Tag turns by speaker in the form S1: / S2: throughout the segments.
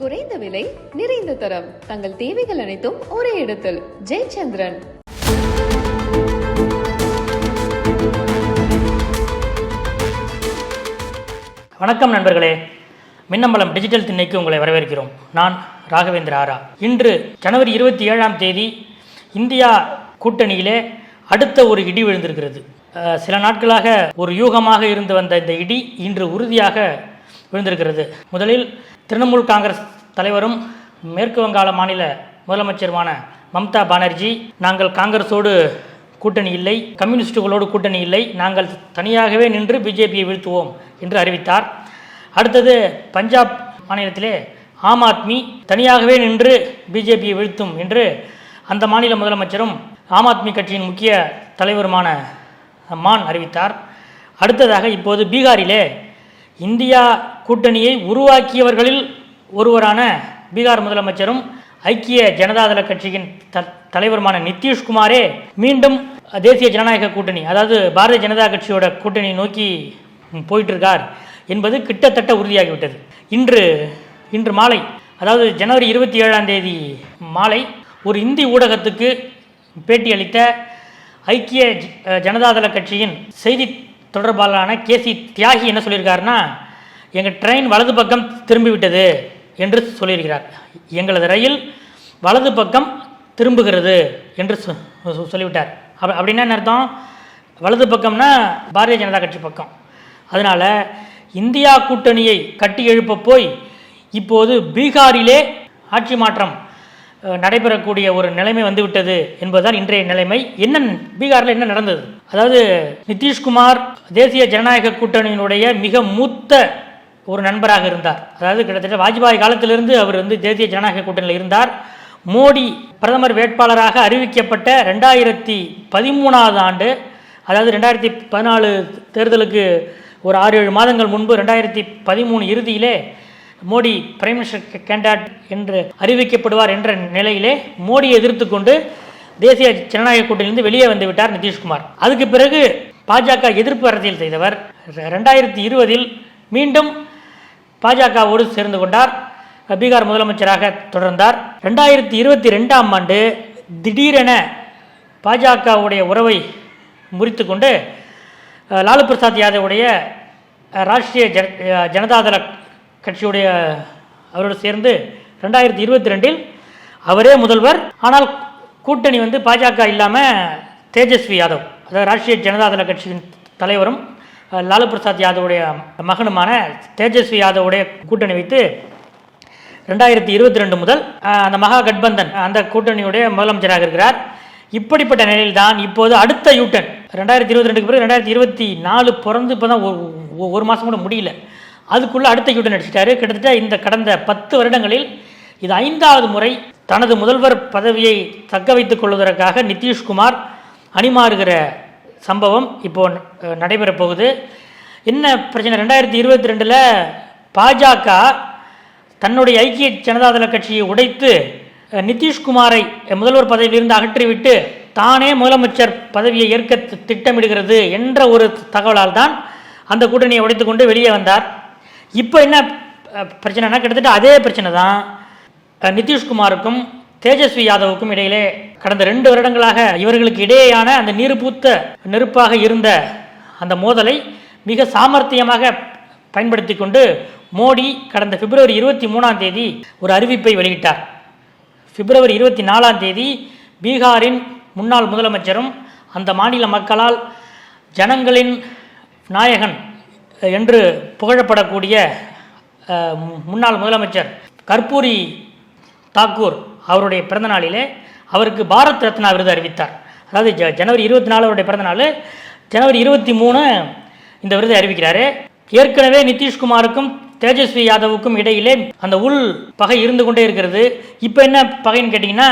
S1: குறைந்த விலை நிறைந்த தரம். தங்கள் தேவைகள் அனைத்தும் ஒரே இடத்தில். ஜெயச்சந்திரன்.
S2: வணக்கம் நண்பர்களே. மின்னம்பலம் டிஜிட்டல் திண்ணைக்கு உங்களை வரவேற்கிறோம். நான் ராகவேந்திர ஆரா. இன்று ஜனவரி இருபத்தி ஏழாம் தேதி இந்தியா கூட்டணியிலே அடுத்த ஒரு இடி விழுந்திருக்கிறது. சில நாட்களாக ஒரு யூகமாக இருந்து வந்த இந்த இடி இன்று உறுதியாக விழுந்திருக்கிறது. முதலில் திரிணாமுல் காங்கிரஸ் தலைவரும் மேற்கு வங்காள மாநில முதலமைச்சருமான மம்தா பானர்ஜி நாங்கள் காங்கிரஸோடு கூட்டணி இல்லை கம்யூனிஸ்டுகளோடு கூட்டணி இல்லை நாங்கள் தனியாகவே நின்று பிஜேபியை வீழ்த்துவோம் என்று அறிவித்தார். அடுத்தது பஞ்சாப் மாநிலத்திலே ஆம் ஆத்மி தனியாகவே நின்று பிஜேபியை வீழ்த்தும் என்று அந்த மாநில முதலமைச்சரும் ஆம் ஆத்மி கட்சியின் முக்கிய தலைவருமான மான் அறிவித்தார். அடுத்ததாக இப்போது பீகாரிலே இந்தியா கூட்டணியை உருவாக்கியவர்களில் ஒருவரான பீகார் முதலமைச்சரும் ஐக்கிய ஜனதாதள கட்சியின் த தலைவருமான நிதிஷ்குமாரே மீண்டும் தேசிய ஜனநாயக கூட்டணி அதாவது பாரதிய ஜனதா கட்சியோட கூட்டணி நோக்கி போயிட்டுருக்கார் என்பது கிட்டத்தட்ட உறுதியாகிவிட்டது. இன்று இன்று மாலை அதாவது ஜனவரி இருபத்தி ஏழாம் தேதி மாலை ஒரு இந்தி ஊடகத்துக்கு பேட்டியளித்த ஐக்கிய ஜனதாதள கட்சியின் செய்தி தொடர்பாளரான கேசி தியாகி என்ன சொல்லியிருக்காருன்னா எங்கள் ட்ரெயின் வலது பக்கம் திரும்பிவிட்டது என்று சொல்லியிருக்கிறார். எங்களது ரயில் வலது பக்கம் திரும்புகிறது என்று சொ- சொல்லிவிட்டார். அப்ப அப்படின்னா என்ன அர்த்தம்? வலது பக்கம்னா பாரதிய ஜனதா கட்சி பக்கம். அதனால் இந்தியா கூட்டணியை கட்டி எழுப்ப போய் இப்போது பீகாரிலே ஆட்சி மாற்றம் நடைபெறக்கூடிய ஒரு நிலைமை வந்துவிட்டது என்பதுதான் இன்றைய நிலைமை. என்ன பீகாரில் என்ன நடந்தது? அதாவது நிதிஷ்குமார் தேசிய ஜனநாயக கூட்டணியினுடைய மிக மூத்த ஒரு நண்பராக இருந்தார். அதாவது கிட்டத்தட்ட வாஜ்பாய் காலத்திலிருந்து அவர் வந்து தேசிய ஜனநாயக கூட்டணியில் இருந்தார். மோடி பிரதமர் வேட்பாளராக அறிவிக்கப்பட்ட ரெண்டாயிரத்தி பதிமூணாவது ஆண்டு அதாவது ரெண்டாயிரத்தி பதினாலு தேர்தலுக்கு ஒரு ஆறு ஏழு மாதங்கள் முன்பு ரெண்டாயிரத்தி பதிமூணு இறுதியிலே மோடி பிரைம் மினிஸ்டர் கேண்டாட் என்று அறிவிக்கப்படுவார் என்ற நிலையிலே மோடியை எதிர்த்து கொண்டு தேசிய ஜனநாயக கூட்டணியிலிருந்து வெளியே வந்துவிட்டார் நிதிஷ்குமார். அதுக்கு பிறகு பாஜக எதிர்ப்பு அரசியல் செய்தவர். ரெண்டாயிரத்தி இருபதில் மீண்டும் பாஜகவோடு சேர்ந்து கொண்டார். பீகார் முதலமைச்சராக தொடர்ந்தார். ரெண்டாயிரத்தி இருபத்தி ரெண்டாம் ஆண்டு திடீரென பாஜகவுடைய உறவை முறித்து கொண்டு லாலு பிரசாத் யாதவுடைய ராஷ்ட்ரிய ராஷ்டிரிய ஜன ஜனதாதள கட்சியுடைய அவரோடு சேர்ந்து ரெண்டாயிரத்தி இருபத்தி ரெண்டில் அவரே முதல்வர். ஆனால் கூட்டணி வந்து பாஜக இல்லாமல் தேஜஸ்வி யாதவ் அதாவது ராஷ்டிரிய ஜனதாதள கட்சியின் தலைவரும் லாலு பிரசாத் யாதவுடைய மகனுமான தேஜஸ்வி யாதவுடைய கூட்டணி வைத்து ரெண்டாயிரத்தி இருபத்தி ரெண்டு முதல் அந்த மகா கட்பந்தன் அந்த கூட்டணியுடைய முதலமைச்சராக இருக்கிறார். இப்படிப்பட்ட நிலையில் தான் இப்போது அடுத்த யூட்டன் ரெண்டாயிரத்தி இருபத்தி ரெண்டுக்கு பிறகு ரெண்டாயிரத்தி இருபத்தி நாலு பிறந்து இப்போ தான் ஒரு மாதம் கூட முடியல. அதுக்குள்ளே அடுத்த யூட்டன் அடிச்சிட்டாரு. கிட்டத்தட்ட இந்த கடந்த பத்து வருடங்களில் இது ஐந்தாவது முறை தனது முதல்வர் பதவியை தக்க வைத்துக் கொள்வதற்காக நிதிஷ்குமார் அணிமாறுகிற சம்பவம் இப்போ நடைபெறப்போகுது போகுது. என்ன பிரச்சனை? ரெண்டாயிரத்தி இருபத்தி ரெண்டில் பாஜக தன்னுடைய ஐக்கிய ஜனதாதள கட்சியை உடைத்து நிதிஷ்குமாரை முதல்வர் பதவியிலிருந்து அகற்றிவிட்டு தானே முதலமைச்சர் பதவியை ஏற்க திட்டமிடுகிறது என்ற ஒரு தகவலால் தான் அந்த கூட்டணியை உடைத்துக்கொண்டு வெளியே வந்தார். இப்போ என்ன பிரச்சனைனா கிட்டத்தட்ட அதே பிரச்சனை தான். நிதிஷ்குமாருக்கும் தேஜஸ்வி யாதவுக்கும் இடையிலே கடந்த ரெண்டு வருடங்களாக இவர்களுக்கு இடையேயான அந்த நீர்பூத்த நெருப்பாக இருந்த அந்த மோதலை மிக சாமர்த்தியமாக பயன்படுத்தி கொண்டு மோடி கடந்த பிப்ரவரி இருபத்தி மூணாம் தேதி ஒரு அறிவிப்பை வெளியிட்டார். பிப்ரவரி இருபத்தி நாலாம் தேதி பீகாரின் முன்னாள் முதலமைச்சரும் அந்த மாநில மக்களால் ஜனங்களின் நாயகன் என்று புகழப்படக்கூடிய முன்னாள் முதலமைச்சர் கர்பூரி தாக்கூர் அவருடைய பிறந்தநாளிலே அவருக்கு பாரத் ரத்னா விருது அறிவித்தார். அதாவது ஜ ஜனவரி இருபத்தி நாலு அவருடைய பிறந்தநாள் ஜனவரி இருபத்தி மூணு இந்த விருதை அறிவிக்கிறாரு. ஏற்கனவே நிதிஷ்குமாருக்கும் தேஜஸ்வி யாதவுக்கும் இடையிலே அந்த உள் பகை இருந்து கொண்டே இருக்கிறது. இப்போ என்ன பகைன்னு கேட்டிங்கன்னா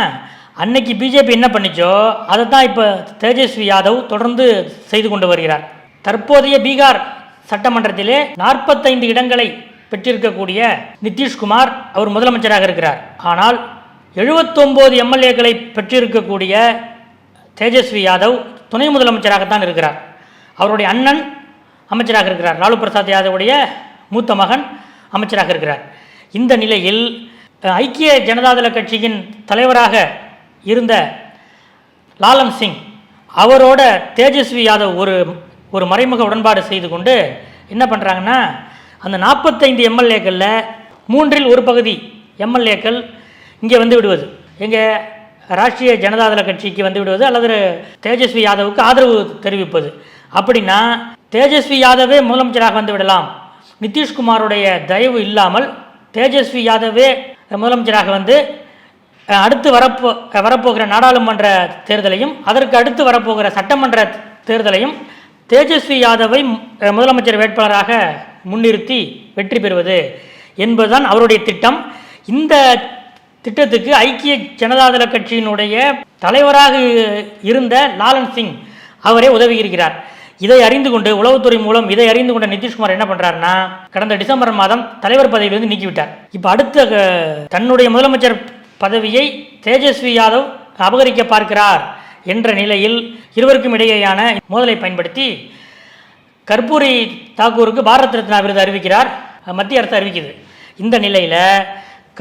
S2: அன்னைக்கு பிஜேபி என்ன பண்ணிச்சோ அதை தான் இப்போ தேஜஸ்வி யாதவ் தொடர்ந்து செய்து கொண்டு வருகிறார். தற்போதைய பீகார் சட்டமன்றத்திலே நாற்பத்தைந்து இடங்களை பெற்றிருக்கக்கூடிய நிதிஷ்குமார் அவர் முதலமைச்சராக இருக்கிறார். ஆனால் எழுபத்தொம்போது எம்எல்ஏக்களை பெற்றிருக்கக்கூடிய தேஜஸ்வி யாதவ் துணை முதலமைச்சராகத்தான் இருக்கிறார். அவருடைய அண்ணன் அமைச்சராக இருக்கிறார். லாலு பிரசாத் யாதவுடைய மூத்த மகன் அமைச்சராக இருக்கிறார். இந்த நிலையில் ஐக்கிய ஜனதாதள கட்சியின் தலைவராக இருந்த லாலம் சிங் அவரோட தேஜஸ்வி யாதவ் ஒரு ஒரு மறைமுக உடன்பாடு செய்து கொண்டு என்ன பண்ணுறாங்கன்னா அந்த நாற்பத்தைந்து எம்எல்ஏக்களில் மூன்றில் ஒரு பகுதி எம்எல்ஏக்கள் இங்கே வந்து விடுவது. இங்கே ராஷ்டிரிய ஜனதாதள கட்சிக்கு வந்து விடுவது அல்லது தேஜஸ்வி யாதவுக்கு ஆதரவு தெரிவிப்பது. அப்படின்னா தேஜஸ்வி யாதவே முதலமைச்சராக வந்து விடலாம். நிதிஷ்குமாருடைய தயவு இல்லாமல் தேஜஸ்வி யாதவே முதலமைச்சராக வந்து அடுத்து வரப்போ வரப்போகிற நாடாளுமன்ற தேர்தலையும் அதற்கு அடுத்து வரப்போகிற சட்டமன்ற தேர்தலையும் தேஜஸ்வி யாதவை முதலமைச்சர் வேட்பாளராக முன்னிறுத்தி வெற்றி பெறுவது என்பதுதான் அவருடைய திட்டம். இந்த திட்டத்துக்கு ஐக்கிய ஜனதாதள கட்சியினுடைய தலைவராக இருந்த லாலன் சிங் அவரே உதவி இருக்கிறார் இதை அறிந்து கொண்டு உளவுத்துறை மூலம் இதை அறிந்து கொண்ட நிதிஷ்குமார் என்ன பண்றாருன்னா கடந்த டிசம்பர் மாதம் தலைவர் பதவியிலிருந்து நீக்கிவிட்டார். இப்போ அடுத்த தன்னுடைய முதலமைச்சர் பதவியை தேஜஸ்வி யாதவ் அபகரிக்க பார்க்கிறார் என்ற நிலையில் இருவருக்கும் இடையேயான மோதலை பயன்படுத்தி கர்பூரி தாக்கூருக்கு பாரத் ரத்னா விருது அறிவிக்கிறார் மத்திய அரசு அறிவிக்குது. இந்த நிலையில்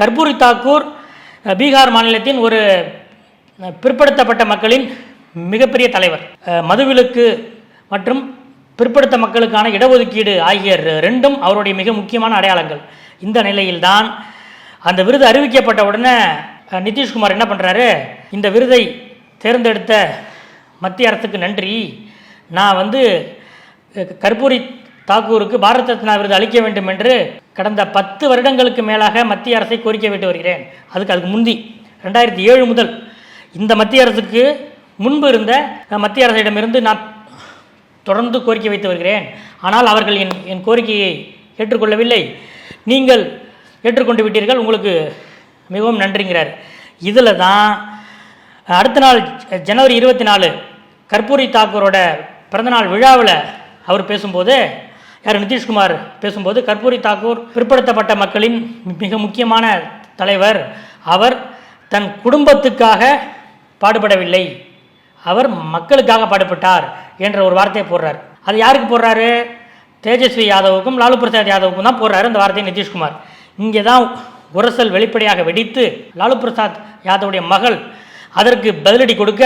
S2: கர்பூரி தாக்கூர் பீகார் மாநிலத்தின் ஒரு பிற்படுத்தப்பட்ட மக்களின் மிகப்பெரிய தலைவர். மதுவிலக்கு மற்றும் பிற்படுத்த மக்களுக்கான இடஒதுக்கீடு ஆகிய ரெண்டும் அவருடைய மிக முக்கியமான அடையாளங்கள். இந்த நிலையில்தான் அந்த விருது அறிவிக்கப்பட்ட உடனே நிதிஷ்குமார் என்ன பண்ணுறாரு இந்த விருதை தேர்ந்தெடுத்த மத்திய அரசுக்கு நன்றி. நான் வந்து கர்பூரி தாக்கூருக்கு பாரத் ரத்னா விருது அளிக்க வேண்டும் என்று கடந்த பத்து வருடங்களுக்கு மேலாக மத்திய அரசை கோரிக்கை விட்டு வருகிறேன். அதுக்கு அதுக்கு முந்தி ரெண்டாயிரத்தி ஏழு முதல் இந்த மத்திய அரசுக்கு முன்பு இருந்த மத்திய அரசிடமிருந்து நான் தொடர்ந்து கோரிக்கை வைத்து வருகிறேன். ஆனால் அவர்கள் என் என் கோரிக்கையை ஏற்றுக்கொள்ளவில்லை. நீங்கள் ஏற்றுக்கொண்டு விட்டீர்கள் உங்களுக்கு மிகவும் நன்றிங்கிறார். இதில் தான் அடுத்த நாள் ஜனவரி இருபத்தி நாலு கற்பூரி தாக்கூரோட பிறந்தநாள் விழாவில் அவர் பேசும்போது யார் நிதிஷ்குமார் பேசும்போது கற்பூரி தாக்கூர் பிற்படுத்தப்பட்ட மக்களின் மிக முக்கியமான தலைவர். அவர் தன் குடும்பத்துக்காக பாடுபடவில்லை. அவர் மக்களுக்காக பாடுபட்டார் என்ற ஒரு வார்த்தையை போடுறார். அது யாருக்கு போடுறாரு? தேஜஸ்வி யாதவுக்கும் லாலு பிரசாத் யாதவுக்கும் தான் போடுறாரு அந்த வார்த்தையை நிதிஷ்குமார். இங்கே தான் உரசல் வெளிப்படையாக வெடித்து லாலு பிரசாத் யாதவுடைய மகள் அதற்கு பதிலடி கொடுக்க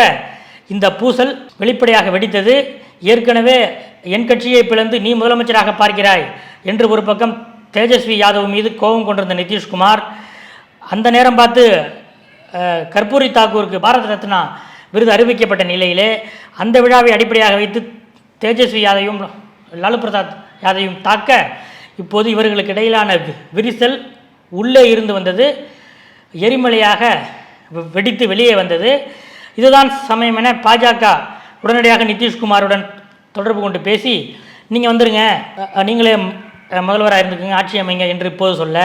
S2: இந்த பூசல் வெளிப்படையாக வெடித்தது. ஏற்கனவே என் கட்சியை பிளந்து நீ முதலமைச்சராக பார்க்கிறாய் என்று ஒரு பக்கம் தேஜஸ்வி யாதவ் மீது கோபம் கொண்டிருந்த நிதிஷ்குமார் அந்த நேரம் பார்த்து கர்பூரி கற்பூரி தாக்கூருக்கு பாரத ரத்னா விருது அறிவிக்கப்பட்ட நிலையிலே அந்த விழாவை அடிப்படையாக வைத்து தேஜஸ்வி யாதையும் லாலு பிரசாத் யாதையும் தாக்க இப்போது இவர்களுக்கு இடையிலான வி- விரிசல் உள்ளே இருந்து வந்தது. எரிமலையாக வெ- வெடித்து வெளியே வந்தது. இதுதான் சமயம் என பாஜக உடனடியாக நிதிஷ்குமாருடன் தொடர்பு கொண்டு பேசி நீங்கள் வந்துடுங்க நீங்களே முதல்வராக இருந்துக்குங்க ஆட்சி அமைங்க என்று இப்போது சொல்ல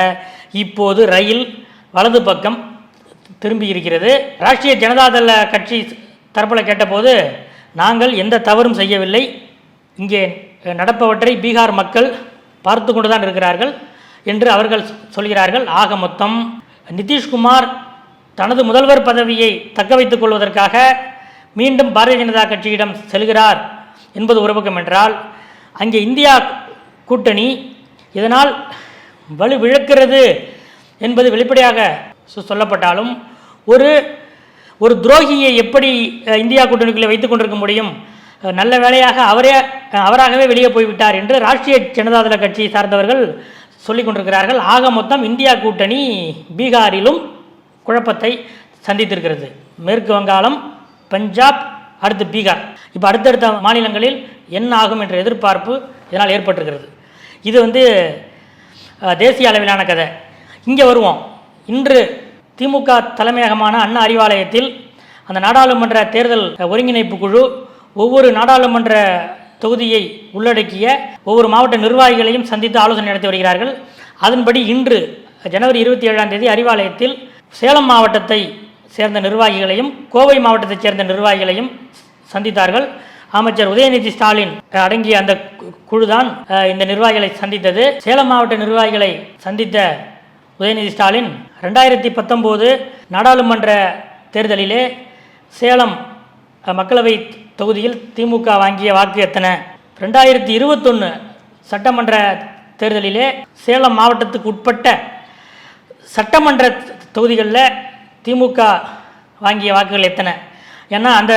S2: இப்போது ரயில் வலது பக்கம் திரும்பி இருக்கிறது. ராஷ்டிரிய ஜனதாதள கட்சி தரப்பில் கேட்டபோது நாங்கள் எந்த தவறும் செய்யவில்லை. இங்கே நடப்பவற்றை பீகார் மக்கள் பார்த்து கொண்டு தான் இருக்கிறார்கள் என்று அவர்கள் சொல்கிறார்கள். ஆக மொத்தம் நிதிஷ்குமார் தனது முதல்வர் பதவியை தக்க வைத்துக் கொள்வதற்காக மீண்டும் பாரதிய ஜனதா கட்சியிடம் செல்கிறார். என்பது ஒரு பக்கம் என்றால் அங்கே இந்தியா கூட்டணி இதனால் வலு விழக்கிறது என்பது வெளிப்படையாக சொல்லப்பட்டாலும் ஒரு ஒரு துரோகியை எப்படி இந்தியா கூட்டணிக்குள்ளே வைத்து கொண்டிருக்க முடியும்? நல்ல வேலையாக அவரே அவராகவே வெளியே போய்விட்டார் என்று ராஷ்டிரிய ஜனதாதள கட்சியை சார்ந்தவர்கள் சொல்லிக் கொண்டிருக்கிறார்கள். ஆக மொத்தம் இந்தியா கூட்டணி பீகாரிலும் குழப்பத்தை சந்தித்திருக்கிறது. மேற்கு வங்காளம் பஞ்சாப் அடுத்து பீகார். இப்போ அடுத்தடுத்த மாநிலங்களில் என்ன ஆகும் என்ற எதிர்பார்ப்பு இதனால் ஏற்பட்டிருக்கிறது. இது வந்து தேசிய அளவிலான கதை. இங்கே வருவோம். இன்று திமுக தலைமையகமான அண்ணா அறிவாலயத்தில் அந்த நாடாளுமன்ற தேர்தல் ஒருங்கிணைப்பு குழு ஒவ்வொரு நாடாளுமன்ற தொகுதியை உள்ளடக்கிய ஒவ்வொரு மாவட்ட நிர்வாகிகளையும் சந்தித்து ஆலோசனை நடத்தி வருகிறார்கள். அதன்படி இன்று ஜனவரி இருபத்தி ஏழாம் தேதி அறிவாலயத்தில் சேலம் மாவட்டத்தை சேர்ந்த நிர்வாகிகளையும் கோவை மாவட்டத்தைச் சேர்ந்த நிர்வாகிகளையும் சந்தித்தார்கள். அமைச்சர் உதயநிதி ஸ்டாலின் அடங்கிய அந்த கு- குழுதான் இந்த நிர்வாகிகளை சந்தித்தது. சேலம் மாவட்ட நிர்வாகிகளை சந்தித்த உதயநிதி ஸ்டாலின் ரெண்டாயிரத்தி பத்தொம்போது நாடாளுமன்ற தேர்தலிலே சேலம் மக்களவை தொகுதியில் திமுக வாங்கிய வாக்கு எத்தனை? ரெண்டாயிரத்தி இருபத்தொன்று சட்டமன்ற தேர்தலிலே சேலம் மாவட்டத்துக்கு உட்பட்ட சட்டமன்ற தொகுதிகளில் திமுக வாங்கிய வாக்குகள் எத்தனை? ஏன்னா அந்த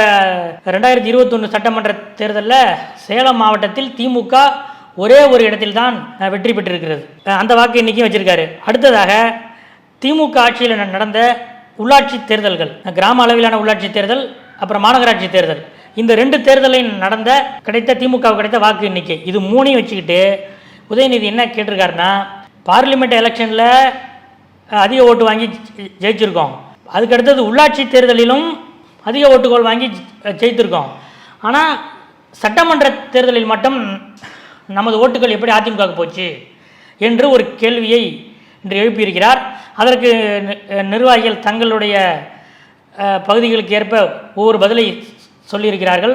S2: ரெண்டாயிரத்தி இருபத்தொன்று சட்டமன்ற தேர்தலில் சேலம் மாவட்டத்தில் திமுக ஒரே ஒரு இடத்தில் தான் வெற்றி பெற்றிருக்கிறது. அந்த வாக்கு எண்ணிக்கையும் வச்சுருக்காரு. அடுத்ததாக திமுக ஆட்சியில் நடந்த உள்ளாட்சி தேர்தல்கள் கிராம அளவிலான உள்ளாட்சி தேர்தல் அப்புறம் மாநகராட்சி தேர்தல் இந்த ரெண்டு தேர்தலையும் நடந்த கிடைத்த திமுக கிடைத்த வாக்கு எண்ணிக்கை இது மூணையும் வச்சுக்கிட்டு உதயநிதி என்ன கேட்டிருக்காருன்னா பார்லிமெண்ட் எலெக்ஷனில் அதிக ஓட்டு வாங்கி ஜெயிச்சிருக்கோம். அதுக்கு அடுத்தது உள்ளாட்சி தேர்தலிலும் அதிக ஓட்டுகள் வாங்கி ஜெயித்திருக்கோம். ஆனால் சட்டமன்ற தேர்தலில் மட்டும் நமது ஓட்டுகள் எப்படி அதிமுக போச்சு என்று ஒரு கேள்வியை இன்று எழுப்பியிருக்கிறார். அதற்கு நிர்வாகிகள் தங்களுடைய பகுதிகளுக்கு ஏற்ப ஒவ்வொரு பதிலை சொல்லியிருக்கிறார்கள்.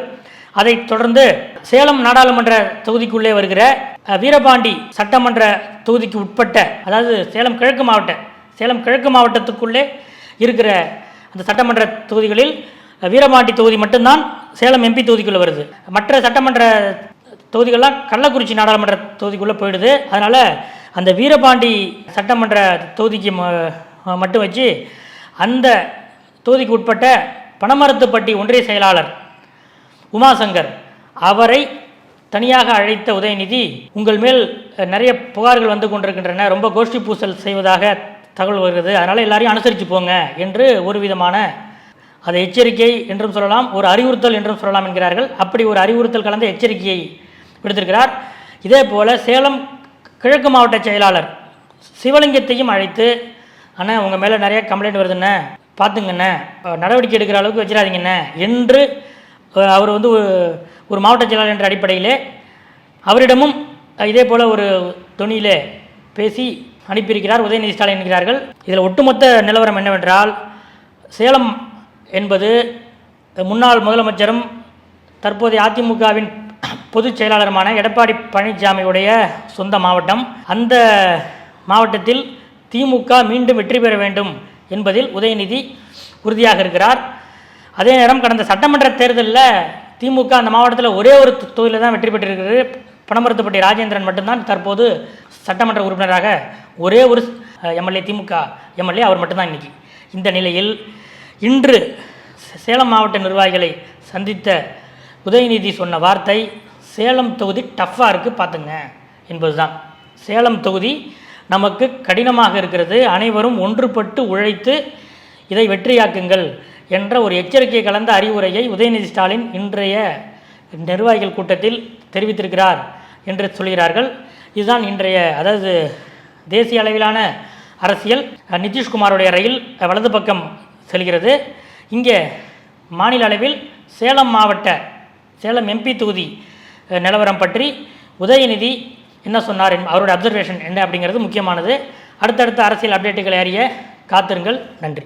S2: அதைத் தொடர்ந்து சேலம் நாடாளுமன்ற தொகுதிக்குள்ளே வருகிற வீரபாண்டி சட்டமன்ற தொகுதிக்கு உட்பட்ட அதாவது சேலம் கிழக்கு மாவட்ட சேலம் கிழக்கு மாவட்டத்துக்குள்ளே இருக்கிற அந்த சட்டமன்ற தொகுதிகளில் வீரபாண்டி தொகுதி மட்டும்தான் சேலம் எம்பி தொகுதிக்குள்ளே வருது. மற்ற சட்டமன்ற தொகுதிகள்லாம் கள்ளக்குறிச்சி நாடாளுமன்ற தொகுதிக்குள்ளே போயிடுது. அதனால் அந்த வீரபாண்டி சட்டமன்ற தொகுதிக்கு ம- மட்டும் வச்சு அந்த தொகுதிக்கு உட்பட்ட பணமரத்துப்பட்டி ஒன்றிய செயலாளர் உமாசங்கர் அவரை தனியாக அழைத்த உதயநிதி உங்கள் மேல் நிறைய புகார்கள் வந்து கொண்டிருக்கின்றன. ரொம்ப கோஷ்டி பூசல் செய்வதாக தகவல் வருகிறது. அதனால் எல்லாரையும் அனுசரித்து போங்க என்று ஒரு விதமான அது எச்சரிக்கை என்றும் சொல்லலாம் ஒரு அறிவுறுத்தல் என்றும் சொல்லலாம் என்கிறார்கள். அப்படி ஒரு அறிவுறுத்தல் கலந்த எச்சரிக்கையை விடுத்திருக்கிறார். இதே போல் சேலம் கிழக்கு மாவட்ட செயலாளர் சிவலிங்கத்தையும் அழைத்து அண்ணா உங்கள் மேலே நிறைய கம்ப்ளைண்ட் வருதுண்ணே. பார்த்துங்கண்ணே நடவடிக்கை எடுக்கிற அளவுக்கு வச்சிடாதீங்கண்ணே. என்று அவர் வந்து ஒரு- ஒரு மாவட்ட செயலாளர் என்ற அடிப்படையிலே அவரிடமும் இதே போல் ஒரு தொனியிலே பேசி அனுப்பியிருக்கிறார் உதயநிதி ஸ்டாலின் என்கிறார்கள். இதில் ஒட்டுமொத்த நிலவரம் என்னவென்றால் சேலம் என்பது முன்னாள் முதலமைச்சரும் தற்போதைய அதிமுகவின் பொதுச் செயலாளருமான எடப்பாடி பழனிசாமியுடைய சொந்த மாவட்டம். அந்த மாவட்டத்தில் திமுக மீண்டும் வெற்றி பெற வேண்டும் என்பதில் உதயநிதி உறுதியாக இருக்கிறார். அதே நேரம் கடந்த சட்டமன்ற தேர்தலில் திமுக அந்த மாவட்டத்தில் ஒரே ஒரு தொ- தொகுதியில் தான் வெற்றி பெற்றிருக்கிறது. பனமரத்துப்பட்டி ராஜேந்திரன் மட்டும்தான் தற்போது சட்டமன்ற உறுப்பினராக ஒரே ஒரு எம்எல்ஏ திமுக எம்எல்ஏ அவர் மட்டும்தான் இன்னைக்கு. இந்த நிலையில் இன்று சேலம் மாவட்ட நிர்வாகிகளை சந்தித்த உதயநிதி சொன்ன வார்த்தை சேலம் தொகுதி டஃப்பாக இருக்குது பார்த்துங்க என்பதுதான். சேலம் தொகுதி நமக்கு கடினமாக இருக்கிறது அனைவரும் ஒன்றுபட்டு உழைத்து இதை வெற்றியாக்குங்கள் என்ற ஒரு எச்சரிக்கை கலந்த அறிவுரையை உதயநிதி ஸ்டாலின் இன்றைய நிர்வாகிகள் கூட்டத்தில் தெரிவித்திருக்கிறார் என்று சொல்கிறார்கள். இதுதான் இன்றைய அதாவது தேசிய அளவிலான அரசியல். நிதிஷ்குமாருடைய ரயில் வலது பக்கம் செல்கிறது. இங்கே மாநில அளவில் சேலம் மாவட்ட சேலம் எம்பி தொகுதி நிலவரம் பற்றி உதயநிதி என்ன சொன்னார் அவருடைய அப்சர்வேஷன் என்ன அப்படிங்கிறது முக்கியமானது. அடுத்தடுத்த அரசியல் அப்டேட்டுகளை அறிய காத்திருங்கள். நன்றி.